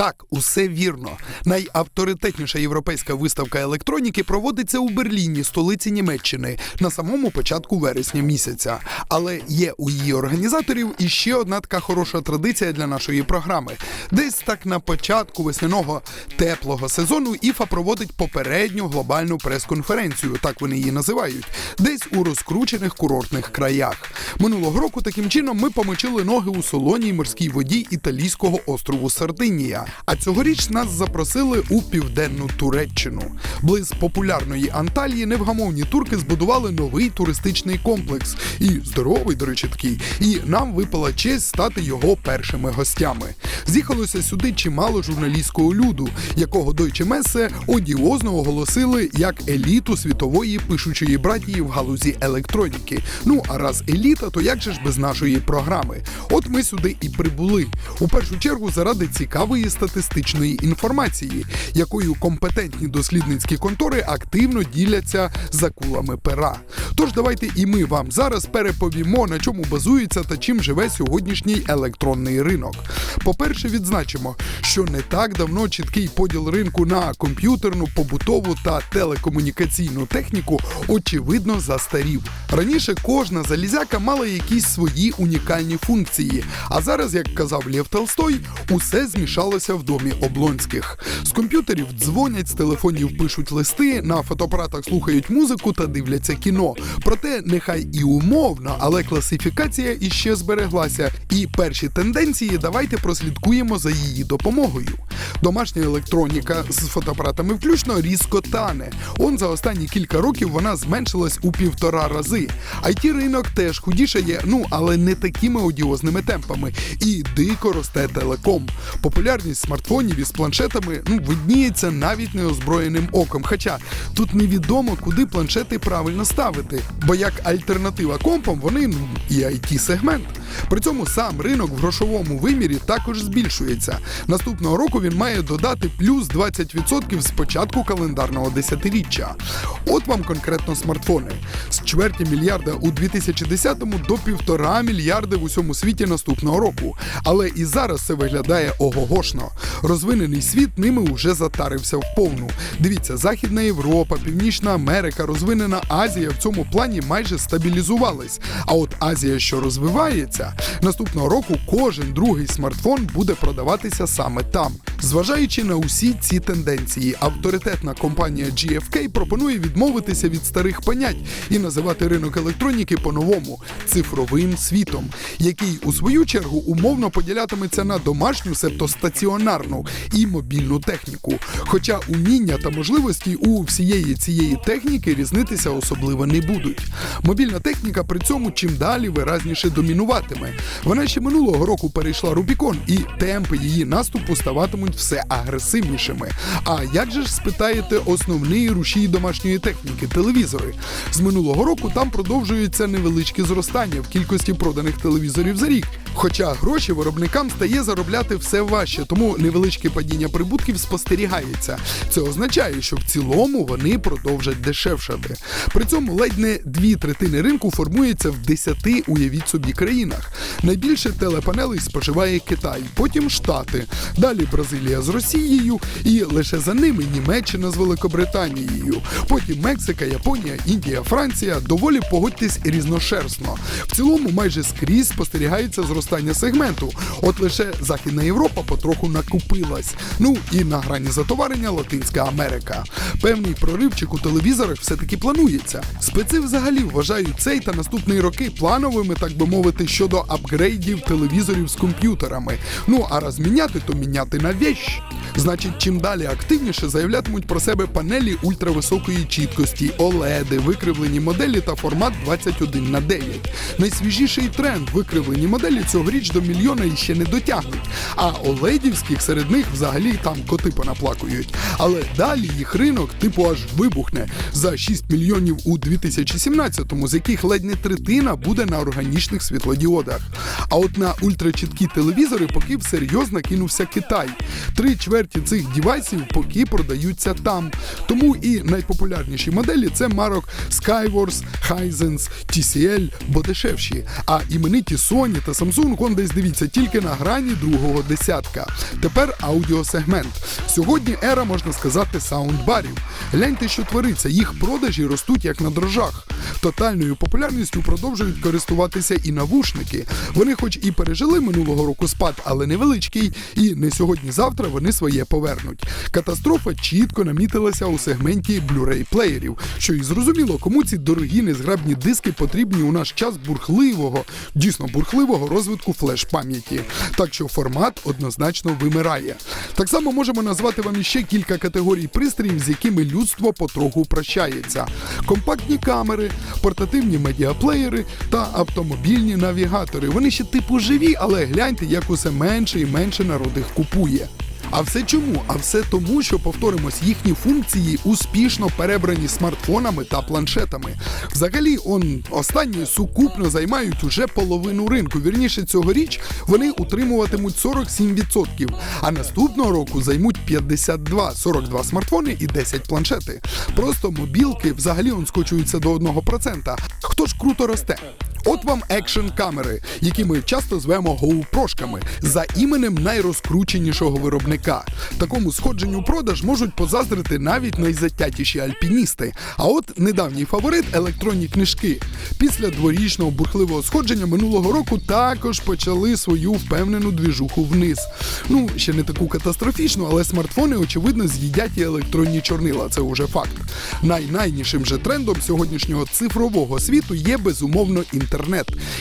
Так, усе вірно. Найавторитетніша європейська виставка електроніки проводиться у Берліні, столиці Німеччини, на самому початку вересня місяця. Але є у її організаторів іще одна така хороша традиція для нашої програми. Десь так на початку весняного теплого сезону ІФА проводить попередню глобальну прес-конференцію, так вони її називають, десь у розкручених курортних краях. Минулого року таким чином ми помочили ноги у солоній морській воді італійського острову Сардинія. А цьогоріч нас запросили у південну Туреччину. Близ популярної Анталії невгамовні турки збудували новий туристичний комплекс. І здоровий, до речі, такий. І нам випала честь стати його першими гостями. З'їхалося сюди чимало журналістського люду, якого Deutsche Messe одіозно оголосили як еліту світової пишучої братії в галузі електроніки. Ну а раз еліта, то як же ж без нашої програми? От ми сюди і прибули. У першу чергу заради цікавої статистичної інформації, якою компетентні дослідницькі контори активно діляться за кулами пера. Тож давайте і ми вам зараз переповімо, на чому базується та чим живе сьогоднішній електронний ринок. По-перше, відзначимо, що не так давно чіткий поділ ринку на комп'ютерну, побутову та телекомунікаційну техніку очевидно застарів. Раніше кожна залізяка мала якісь свої унікальні функції. А зараз, як казав Лев Толстой, усе змішалося в домі Облонських. З комп'ютерів дзвонять, з телефонів пишуть листи, на фотоапаратах слухають музику та дивляться кіно. Проте нехай і умовно, але класифікація іще збереглася. І перші тенденції давайте прослідкуємо за її допомогою. Домашня електроніка з фотоапаратами включно різко тане. Он за останні кілька років вона зменшилась у півтора рази. it ринок теж худішає, ну але не такими одіозними темпами. І дико росте телеком. Популярність смартфонів із планшетами ну видніється навіть неозброєним оком. Хоча тут невідомо, куди планшети правильно ставити. Бо як альтернатива компам, вони ну і it сегмент. При цьому сам ринок в грошовому вимірі також збільшується. Наступного року він має додати плюс 20% з початку календарного десятиріччя. От вам конкретно смартфони з чверті мільярда у 2010-му до півтора мільярди в усьому світі наступного року. Але і зараз це виглядає огогошно. Розвинений світ ними вже затарився в повну. Дивіться, Західна Європа, Північна Америка, розвинена Азія в цьому плані майже стабілізувались. А от Азія, що розвивається, наступного року кожен другий смартфон буде продаватися саме там. Зважаючи на усі ці тенденції, авторитетна компанія GFK пропонує відмовитися від старих понять і називати ринок електроніки по-новому цифровим світом, який у свою чергу умовно поділятиметься на домашню, себто стаціонарну і мобільну техніку. Хоча уміння та можливості у всієї цієї техніки різнитися особливо не будуть. Мобільна техніка при цьому чим далі виразніше домінуватиме. Вона ще минулого року перейшла Рубікон, і темпи її наступу ставатимуть все агресивнішими. А як же ж спитаєте основний рушій домашньої техніки телевізори? З минулого року там продовжується невеличке зростання в кількості проданих телевізорів за рік. Хоча гроші виробникам стає заробляти все важче, тому невеличке падіння прибутків спостерігається. Це означає, що в цілому вони продовжать дешевшати. При цьому ледь не дві третини ринку формується в десяти, уявіть собі, країнах. Найбільше телепанелей споживає Китай, потім Штати, далі Бразилія з Росією, і лише за ними Німеччина з Великобританією. Потім Мексика, Японія, Індія, Франція доволі погодьтесь різношерстно. В цілому майже скрізь спостерігається зростання сегменту. От лише Західна Європа потроху накупилась. Ну і на грані затоварення Латинська Америка. Певний проривчик у телевізорах все-таки планується. Специ взагалі вважають цей та наступний роки плановими, так би мовити, щодо апгрейдів телевізорів з комп'ютерами. Ну а раз міняти, то міняти на вещь. Значить, чим далі активніше заявлятимуть про себе панелі ультрависокої чіткості, OLED, викривлені моделі та формат 21 на 9. Найсвіжіший тренд викривлені моделі цьогоріч до мільйона іще не дотягнуть. А оледівських серед них взагалі там коти понаплакують. Але далі їх ринок типу аж вибухне за 6 мільйонів у 2017-му, з яких ледь не третина буде на органічних світлодіодах. А от на ультрачіткі телевізори поки всерйоз накинувся Китай. Три чверті чверті цих дівайсів поки продаються там. Тому і найпопулярніші моделі це марок Skywars, Hisense, TCL, бо дешевші. А імениті Sony та Samsung, он десь дивіться, тільки на грані другого десятка. Тепер аудіосегмент. Сьогодні ера, можна сказати, саундбарів. Гляньте, що твориться, їх продажі ростуть як на дрожжах. Тотальною популярністю продовжують користуватися і навушники. Вони, хоч і пережили минулого року спад, але невеличкий, і не сьогодні-завтра вони своє повернуть. Катастрофа чітко намітилася у сегменті Blu-ray плеєрів, що і зрозуміло, кому ці дорогі незграбні диски потрібні у наш час бурхливого, дійсно бурхливого розвитку флеш-пам'яті. Так що формат однозначно вимирає. Так само можемо назвати вам іще кілька категорій пристроїв, з якими людство потроху прощається: компактні камери, портативні медіаплеєри та автомобільні навігатори. Вони ще типу живі, але гляньте, як усе менше і менше народ купує. А все чому? А все тому, що повторимось, їхні функції успішно перебрані смартфонами та планшетами. Взагалі, он останні сукупно займають уже половину ринку. Вірніше цьогоріч вони утримуватимуть 47%, а наступного року займуть 52, 42 смартфони і 10 планшети. Просто мобілки взагалі он скочуються до 1%. Хто ж круто росте? От вам екшн камери, які ми часто звемо гоупрошками, за іменем найрозкрученішого виробника. Такому сходженню продаж можуть позаздрити навіть найзатятіші альпіністи. А от недавній фаворит електронні книжки. Після дворічного бурхливого сходження минулого року також почали свою впевнену двіжуху вниз. Ну, ще не таку катастрофічну, але смартфони, очевидно, з'їдять і електронні чорнила. Це уже факт. Найнайнішим же трендом сьогоднішнього цифрового світу є безумовно інтернет.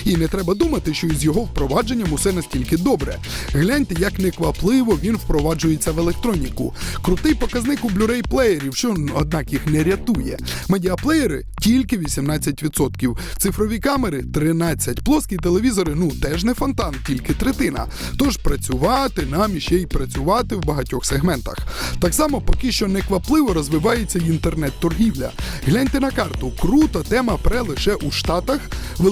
І не треба думати, що із його впровадженням усе настільки добре. Гляньте, як неквапливо він впроваджується в електроніку. Крутий показник у Blu-ray плеєрів, що однак їх не рятує. Медіаплеєри тільки 18%. Цифрові камери 13%. Плоскі телевізори, ну теж не фонтан, тільки третина. Тож працювати нам іще й працювати в багатьох сегментах. Так само поки що неквапливо розвивається інтернет-торгівля. Гляньте на карту. Круто тема пре лише у Штатах,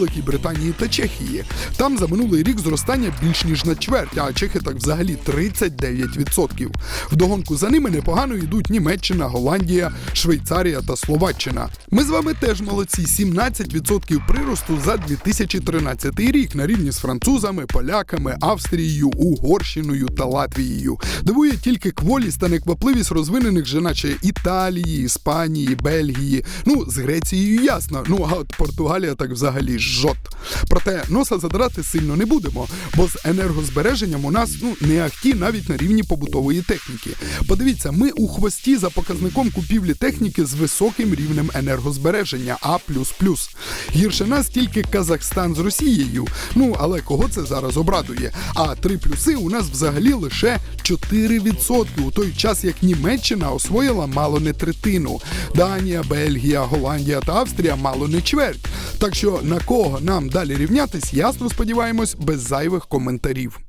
Великій Британії та Чехії. Там за минулий рік зростання більш ніж на чверть, а чехи так взагалі 39%. Вдогонку за ними непогано йдуть Німеччина, Голландія, Швейцарія та Словаччина. Ми з вами теж молодці. 17% приросту за 2013 рік на рівні з французами, поляками, Австрією, Угорщиною та Латвією. Дивує тільки кволість та неквапливість розвинених же, наче Італії, Іспанії, Бельгії. Ну, з Грецією ясно. Ну а от Португалія так взагалі жот. Проте носа задрати сильно не будемо, бо з енергозбереженням у нас ну не ахті навіть на рівні побутової техніки. Подивіться, ми у хвості за показником купівлі техніки з високим рівнем енергозбереження А++. Гірше нас тільки Казахстан з Росією. Ну але кого це зараз обрадує? А три плюси у нас взагалі лише 4% у той час, як Німеччина освоїла мало не третину. Данія, Бельгія, Голландія та Австрія мало не чверть. Так що на кого нам далі рівнятись, ясно сподіваємось, без зайвих коментарів.